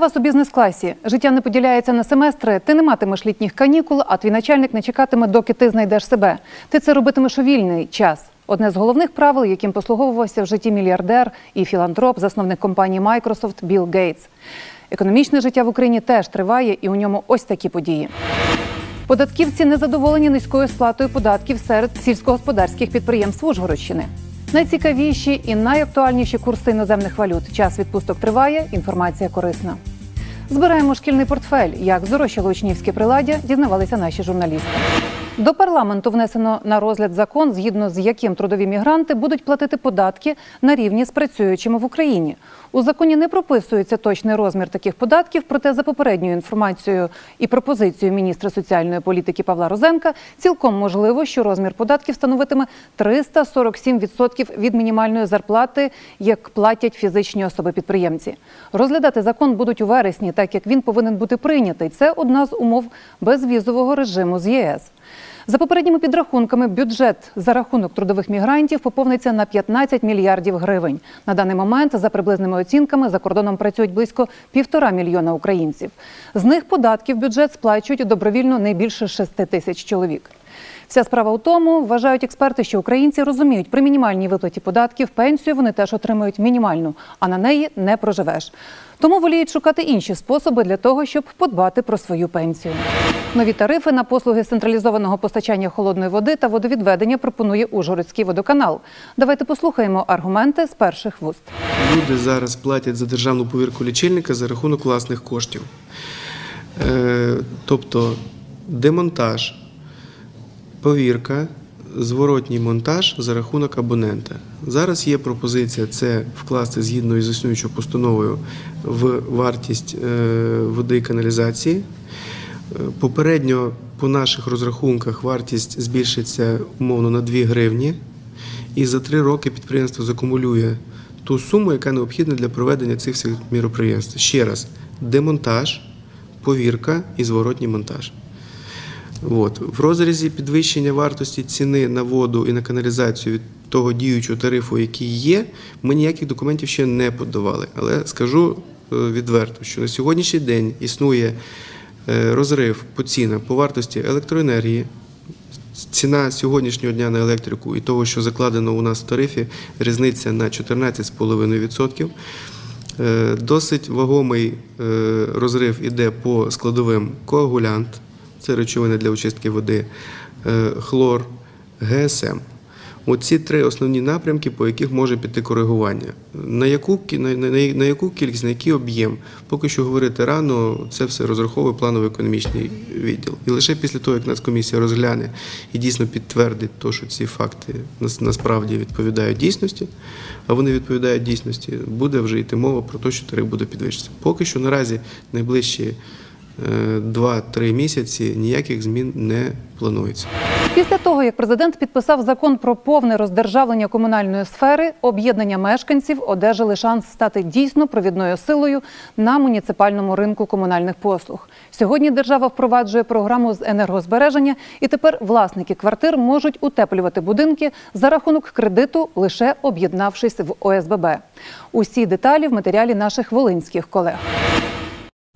Вас у бізнес-класі. Життя не поділяється на семестри. Ти не матимеш літніх канікул, а твій начальник не чекатиме, доки ти знайдеш себе. Ти це робитимеш у вільний час. Одне з головних правил, яким послуговувався в житті мільярдер і філантроп, засновник компанії Microsoft Білл Гейтс. Економічне життя в Україні теж триває, і у ньому ось такі події. Податківці незадоволені низькою сплатою податків серед сільськогосподарських підприємств Ужгородщини. Найцікавіші і найактуальніші курси іноземних валют. Час відпусток триває. Інформація корисна. Збираємо шкільний портфель. Як здорожчало учнівське приладдя, дізнавалися наші журналісти. До парламенту внесено на розгляд закон, згідно з яким трудові мігранти будуть платити податки на рівні з працюючими в Україні. У законі не прописується точний розмір таких податків, проте за попередньою інформацією і пропозицією міністра соціальної політики Павла Розенка цілком можливо, що розмір податків становитиме 347% від мінімальної зарплати, як платять фізичні особи-підприємці. Розглядати закон будуть у вересні, так як він повинен бути прийнятий. Це одна з умов безвізового режиму з ЄС. За попередніми підрахунками, бюджет за рахунок трудових мігрантів поповниться на 15 мільярдів гривень. На даний момент, за приблизними оцінками, за кордоном працюють близько півтора мільйона українців. З них податків бюджет сплачують добровільно не більше 6 тисяч чоловік. Вся справа у тому, вважають експерти, що українці розуміють, при мінімальній виплаті податків пенсію вони теж отримують мінімальну, а на неї не проживеш. Тому воліють шукати інші способи для того, щоб подбати про свою пенсію. Нові тарифи на послуги централізованого постачання холодної води та водовідведення пропонує Ужгородський водоканал. Давайте послухаємо аргументи з перших вуст. Люди зараз платять за державну повірку лічильника за рахунок власних коштів. Е, Тобто демонтаж, повірка, зворотній монтаж за рахунок абонента. Зараз є пропозиція це вкласти згідно із існуючою постановою в вартість е, води і каналізації. Е, Попередньо по наших розрахунках вартість збільшиться умовно на 2 гривні, і за 3 роки підприємство закумулює ту суму, яка необхідна для проведення цих всіх міроприємств. Ще раз, демонтаж, повірка і зворотній монтаж. От. В розрізі підвищення вартості ціни на воду і на каналізацію від того діючого тарифу, який є, ми ніяких документів ще не подавали. Але скажу е, відверто, що на сьогоднішній день існує е, розрив по цінам по вартості електроенергії. Ціна сьогоднішнього дня на електрику і того, що закладено у нас в тарифі, різниця на 14,5%. Е, Досить вагомий розрив іде по складовим коагулянт, це речовини для очистки води, е, хлор, ГСМ. Оці три основні напрямки, по яких може піти коригування. На яку, на, на, на яку кількість, на який об'єм, поки що говорити рано, це все розраховує планово-економічний відділ. І лише після того, як Нацкомісія розгляне і дійсно підтвердить, то, що ці факти нас- насправді відповідають дійсності, а вони відповідають дійсності, буде вже йти мова про те, що тариф буде підвищитися. Поки що наразі найближчі 2-3 місяці ніяких змін не планується. Після того, як президент підписав закон про повне роздержавлення комунальної сфери, об'єднання мешканців одержали шанс стати дійсно провідною силою на муніципальному ринку комунальних послуг. Сьогодні держава впроваджує програму з енергозбереження, і тепер власники квартир можуть утеплювати будинки за рахунок кредиту, лише об'єднавшись в ОСББ. Усі деталі в матеріалі наших волинських колег.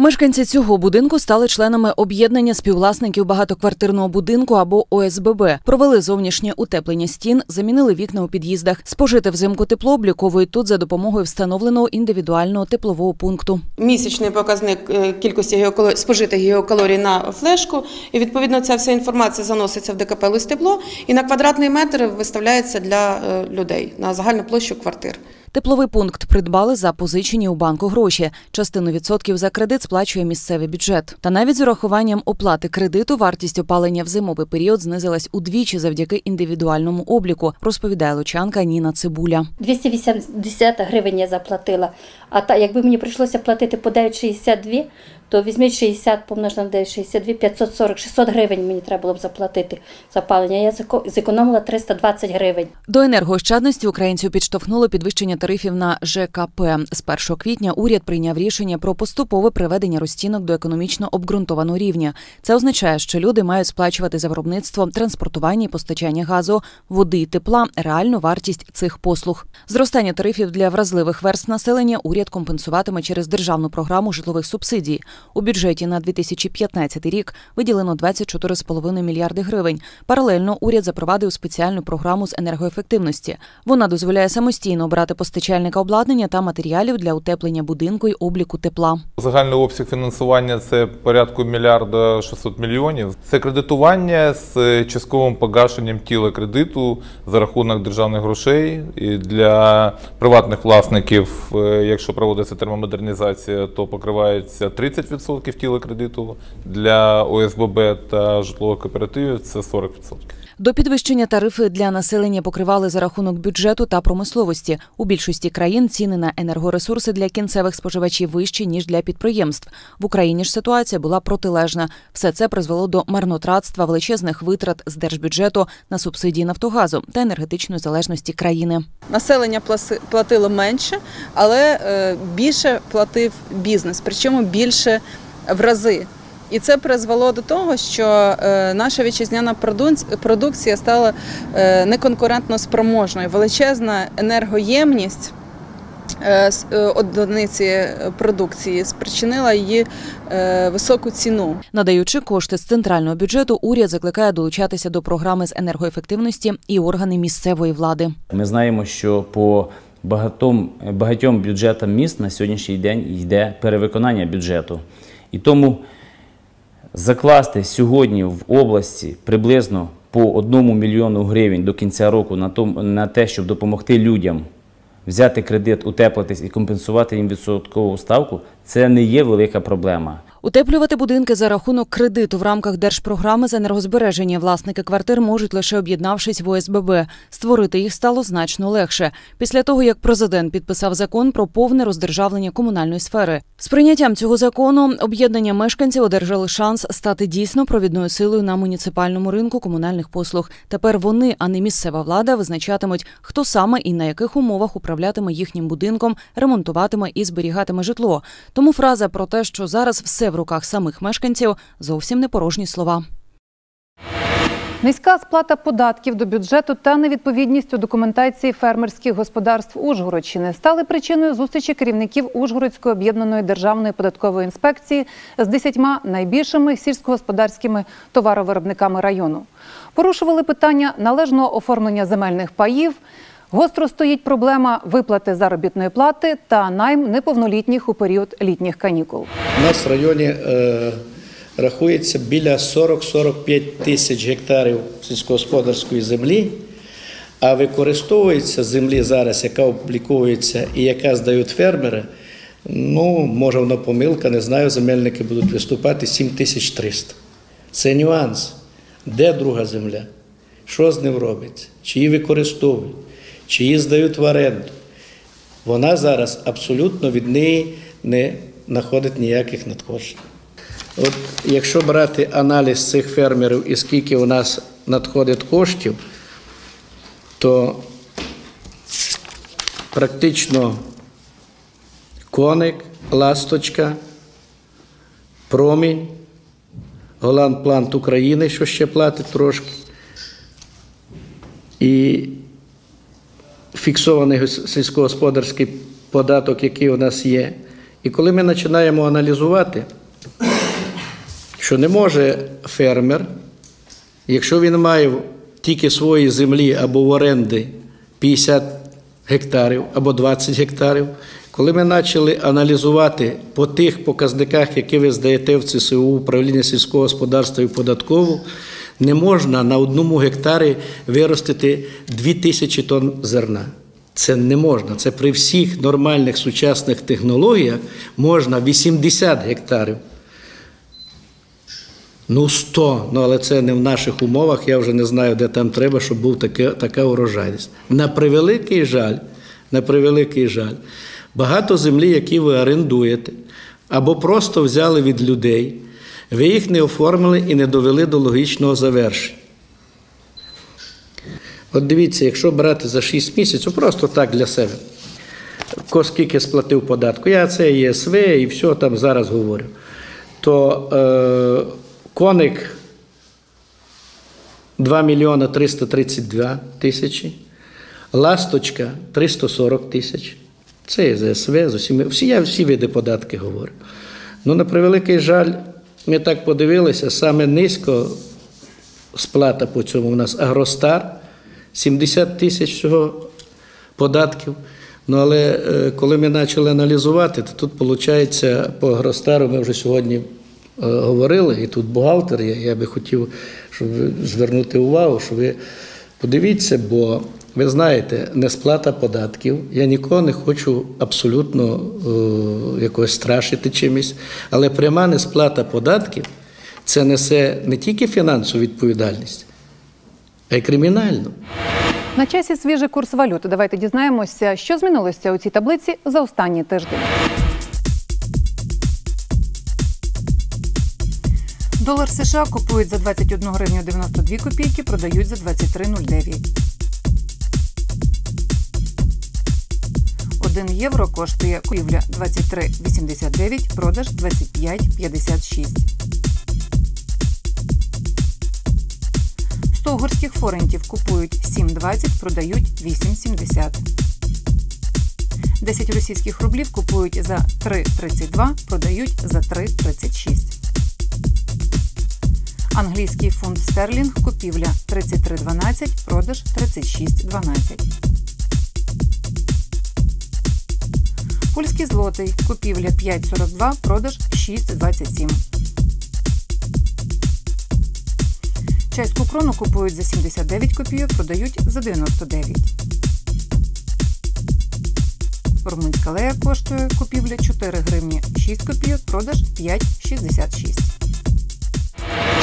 Мешканці цього будинку стали членами об'єднання співвласників багатоквартирного будинку або ОСББ. Провели зовнішнє утеплення стін, замінили вікна у під'їздах. Спожити взимку тепло обліковують тут за допомогою встановленого індивідуального теплового пункту. місячний показник е, кількості геокало- спожитих геокалорій на флешку. І відповідно ця вся інформація заноситься в ДКП «Листепло» і на квадратний метр виставляється для е, людей на загальну площу квартир. Тепловий пункт придбали за позичені у банку гроші. Частину відсотків за кредит сплачує місцевий бюджет. Та навіть з урахуванням оплати кредиту вартість опалення в зимовий період знизилась удвічі завдяки індивідуальному обліку, розповідає лучанка Ніна Цибуля. 280 гривень я заплатила. А та, якби мені прийшлося платити по 9,62, то візьміть 60 помножити на 9,62, 540, 600 гривень мені треба було б заплатити за палення. Я зекономила 320 гривень. До енергоощадності українців підштовхнуло підвищення тарифів на ЖКП. З 1 квітня уряд прийняв рішення про поступове приведення розцінок до економічно обґрунтованого рівня. Це означає, що люди мають сплачувати за виробництво, транспортування і постачання газу, води і тепла реальну вартість цих послуг. Зростання тарифів для вразливих верств населення уряд компенсуватиме через державну програму житлових субсидій. У бюджеті на 2015 рік виділено 24,5 мільярди гривень. Паралельно уряд запровадив спеціальну програму з енергоефективності. Вона дозволяє самостійно обрати постачальника обладнання та матеріалів для утеплення будинку й обліку тепла. Загальний обсяг фінансування це порядку мільярда 600 мільйонів. Це кредитування з частковим погашенням тіла кредиту за рахунок державних грошей. І для приватних власників, е, якщо проводиться термомодернізація, то покривається 30% тіла кредиту. Для ОСББ та житлових кооперативів це 40%. До підвищення тарифи для населення покривали за рахунок бюджету та промисловості. У більшості країн ціни на енергоресурси для кінцевих споживачів вищі ніж для підприємств. В Україні ж ситуація була протилежна. Все це призвело до марнотратства величезних витрат з держбюджету на субсидії Нафтогазу та енергетичної залежності країни. Населення платило менше, але е, більше платив бізнес, причому більше в рази. І це призвело до того, що е, наша вітчизняна продукція стала е, неконкурентно спроможною. Величезна енергоємність е, одиниці продукції спричинила її високу ціну. Надаючи кошти з центрального бюджету, уряд закликає долучатися до програми з енергоефективності і органи місцевої влади. Ми знаємо, що по багатьом, багатьом бюджетам міст на сьогоднішній день йде перевиконання бюджету. І тому закласти сьогодні в області приблизно по одному мільйону гривень до кінця року на, том, на те, щоб допомогти людям взяти кредит, утеплитись і компенсувати їм відсоткову ставку, це не є велика проблема. Утеплювати будинки за рахунок кредиту в рамках держпрограми з енергозбереження власники квартир можуть лише об'єднавшись в ОСББ. Створити їх стало значно легше після того, як президент підписав закон про повне роздержавлення комунальної сфери. З прийняттям цього закону об'єднання мешканців одержали шанс стати дійсно провідною силою на муніципальному ринку комунальних послуг. Тепер вони, а не місцева влада, визначатимуть, хто саме і на яких умовах управлятиме їхнім будинком, ремонтуватиме і зберігатиме житло. Тому фраза про те, що зараз все в руках самих мешканців, зовсім не порожні слова. Низька сплата податків до бюджету та невідповідність у документації фермерських господарств Ужгородщини стали причиною зустрічі керівників Ужгородської об'єднаної державної податкової інспекції з десятьма найбільшими сільськогосподарськими товаровиробниками району. Порушували питання належного оформлення земельних паїв. Гостро стоїть проблема виплати заробітної плати та найм неповнолітніх у період літніх канікул. У нас в районі е, рахується біля 40-45 тисяч гектарів сільськогосподарської землі, а використовується землі зараз, яка обліковується і яка здають фермери. Ну, може, вона помилка, не знаю, земельники будуть виступати 7300. Це нюанс. Де друга земля? Що з ним робиться? Чи її використовують, чи її здають в оренду? Вона зараз абсолютно від неї не знаходить ніяких надходжень. От якщо брати аналіз цих фермерів і скільки у нас надходить коштів, то практично коник, ласточка, промінь, Голландплант України, що ще платить трошки, і фіксований сільськогосподарський податок, який у нас є. І коли ми починаємо аналізувати, що не може фермер, якщо він має тільки свої землі або в оренди 50 гектарів або 20 гектарів, коли ми почали аналізувати по тих показниках, які ви здаєте в ЦСУ, управління сільського господарства і податкову, не можна на одному гектарі виростити 2000 тонн зерна. Це не можна. Це при всіх нормальних сучасних технологіях можна 80 гектарів. Ну, 100, ну але це не в наших умовах. Я вже не знаю, де там треба, щоб був таке, така урожайність. На превеликий жаль, на превеликий жаль, багато землі, які ви орендуєте, або просто взяли від людей, ви їх не оформили і не довели до логічного завершення. От дивіться, якщо брати за 6 місяців, просто так для себе. ко скільки сплатив податку. Я це ЄСВ і все там зараз говорю. То е, коник 2 мільйона 332 тисячі, ласточка 340 тисяч. Це є ЗСВ, з усіми, всі, я всі види податки говорю. Ну, на превеликий жаль, ми так подивилися, саме низько сплата по цьому у нас Агростар, 70 тисяч всього податків. Ну, але е, коли ми почали аналізувати, то тут, виходить, по Агростару ми вже сьогодні е, говорили, і тут бухгалтер, я, я би хотів щоб звернути увагу, що ви подивіться, бо ви знаєте, несплата податків. Я нікого не хочу абсолютно е, якось страшити чимось, але пряма несплата податків це несе не тільки фінансову відповідальність, а й кримінальну. На часі свіжий курс валют. Давайте дізнаємося, що змінилося у цій таблиці за останній тиждень. Долар США купують за 21 гривню 92 копійки, продають за 23,09. 1 євро коштує купівля 23,89, продаж 25,56. 100 угорських форентів купують 7,20, продають 8,70. 10 російських рублів купують за 3,32, продають за 3,36. Англійський фунт стерлінг купівля 33,12, продаж 36,12. Польський злотий купівля 5,42, продаж 6,27. Чеську крону купують за 79 копійок, продають за 99. Румунська лея коштує купівля 4 гривні 6 копійок, продаж 5,66.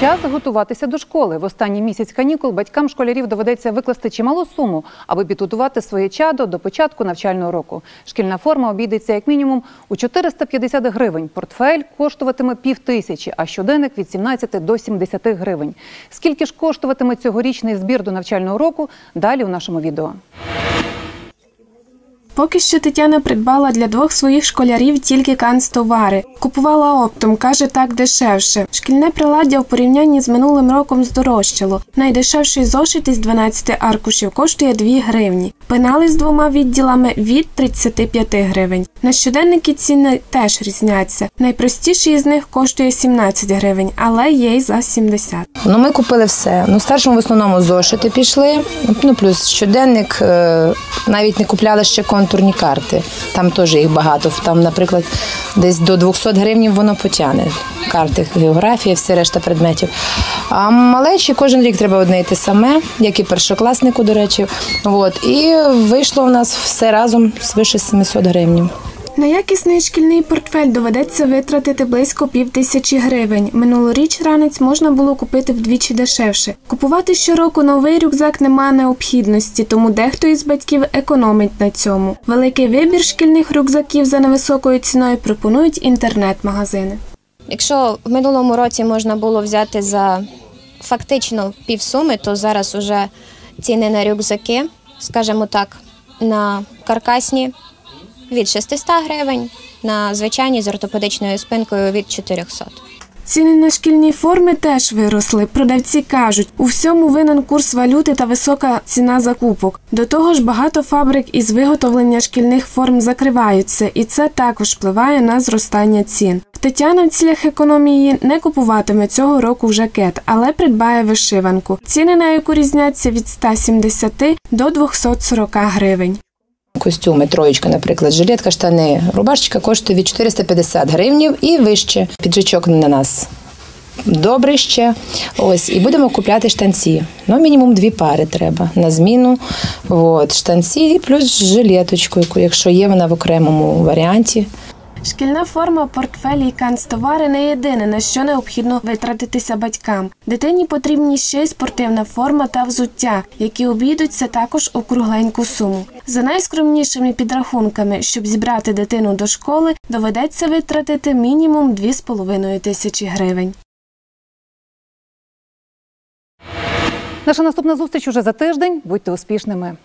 Час готуватися до школи. В останній місяць канікул батькам школярів доведеться викласти чималу суму, аби підготувати своє чадо до початку навчального року. Шкільна форма обійдеться як мінімум у 450 гривень. Портфель коштуватиме пів тисячі, а щоденник від 17 до 70 гривень. Скільки ж коштуватиме цьогорічний збір до навчального року? Далі у нашому відео. Поки що Тетяна придбала для двох своїх школярів тільки канцтовари. Купувала оптом, каже, так дешевше. Шкільне приладдя в порівнянні з минулим роком здорожчало. Найдешевший зошит із 12 аркушів коштує 2 гривні. Пенали з двома відділами від 35 гривень. На щоденники ціни теж різняться. Найпростіший із них коштує 17 гривень, але є й за 70. Ну, ми купили все. Ну, старшому в основному зошити пішли. Ну, плюс щоденник е, навіть не купляли ще контурні карти. Там теж їх багато. Там, наприклад, десь до 200 гривень воно потягне. Карти, географія, всі решта предметів. А малечі кожен рік треба одне йти саме, як і першокласнику, до речі. От. І вийшло у нас все разом свише 700 гривень. На якісний шкільний портфель доведеться витратити близько пів тисячі гривень. Минулоріч ранець можна було купити вдвічі дешевше. Купувати щороку новий рюкзак немає необхідності, тому дехто із батьків економить на цьому. Великий вибір шкільних рюкзаків за невисокою ціною пропонують інтернет-магазини. Якщо в минулому році можна було взяти за фактично півсуми, то зараз уже ціни на рюкзаки, скажімо так, на каркасні від 600 гривень, на звичайні з ортопедичною спинкою від 400. Ціни на шкільні форми теж виросли. Продавці кажуть, у всьому винен курс валюти та висока ціна закупок. До того ж, багато фабрик із виготовлення шкільних форм закриваються, і це також впливає на зростання цін. Тетяна в цілях економії не купуватиме цього року жакет, але придбає вишиванку. Ціни на яку різняться від 170 до 240 гривень. Костюми, троєчка, наприклад, жилетка, штани, рубашечка коштує від 450 гривнів і вище. Піджачок на нас добре ще. Ось, і будемо купляти штанці. Ну, мінімум дві пари треба на зміну. От, штанці плюс жилеточку, якщо є вона в окремому варіанті. Шкільна форма, портфелі і канцтовари не єдине, на що необхідно витратитися батькам. Дитині потрібні ще й спортивна форма та взуття, які обійдуться також у кругленьку суму. За найскромнішими підрахунками, щоб зібрати дитину до школи, доведеться витратити мінімум 2,5 тисячі гривень. Наша наступна зустріч уже за тиждень. Будьте успішними.